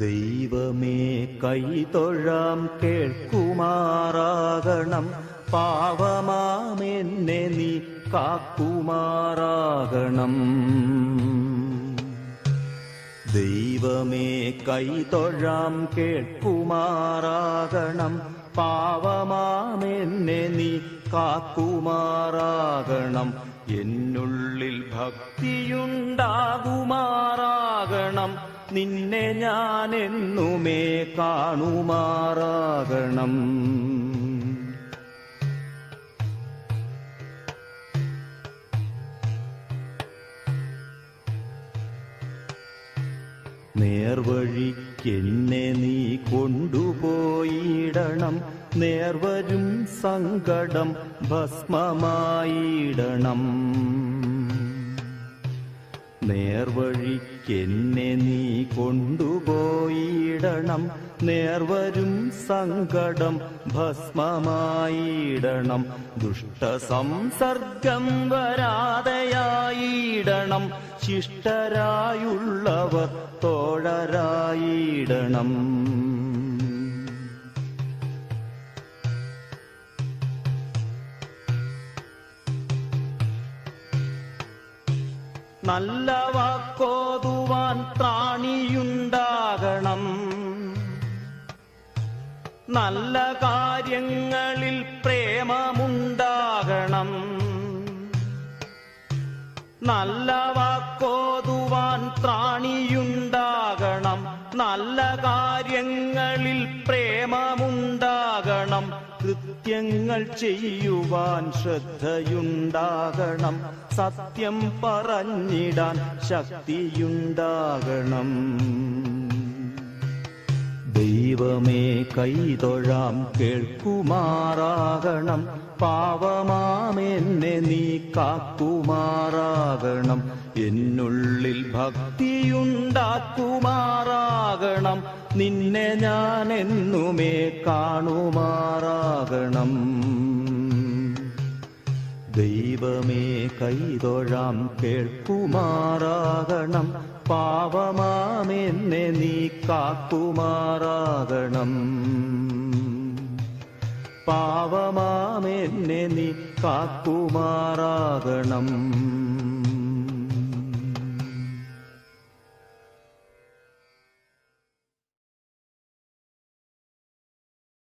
ദൈവമേ കൈതൊഴാം കേൾക്കുമാറാകണം. പാവമാമെന്നെ നീ കാക്കുമാറാകണം. ദൈവമേ കൈതൊഴാം കേൾക്കുമാറാകണം. പാവമാമെന്നെ നീ കാക്കുമാറാകണം. എന്നുള്ളിൽ ഭക്തിയുണ്ടാകുമാറാകണം. നിന്നെ ഞാൻ എന്നുമേ കാണുമാറാകണം നേർവഴിക്കെന്നെ നീ കൊണ്ടുപോയിടണം. നേർവരും സങ്കടം ഭസ്മമായിടണം. നേർവഴിക്കെന്നെ നീ കൊണ്ടുപോയിടണം. നേർവരും സങ്കടം ഭസ്മമായിടണം. ദുഷ്ടസംസർഗം വരാതെയായിടണം. ശിഷ്ടരായുള്ളവർ തോഴരായിടണം. നല്ല വാക്കോതുവാൻ ത്രാണിയുണ്ടാകണം നല്ല കാര്യങ്ങളിൽ പ്രേമമുണ്ടാകണം. നല്ല വാക്കോതുവാൻ ത്രാണിയുണ്ടാകണം നല്ല കാര്യങ്ങളിൽ പ്രേമമുണ്ടാകണം. കൃത്യങ്ങൾ ചെയ്യുവാൻ ശ്രദ്ധയുണ്ടാകണം. സത്യം പറഞ്ഞിടാൻ ശക്തിയുണ്ടാകണം. ദൈവമേ കൈതൊഴാം കേൾക്കുമാറാകണം. പാവമാമെന്നെ നീ കാക്കുമാറാകണം. എന്നുള്ളിൽ ഭക്തിയുണ്ടാക്കുമാറാകണം. നിന്നെ ഞാൻ എന്നുമേ കാണുമാറാകണം. ദൈവമേ കൈതൊഴാം കേൾക്കുമാറാകണം. പാവമാമെന്നെ നീ കാക്കുമാറാകണം. പാവമാമെന്നെ നീ കാക്കുമാറാകണം.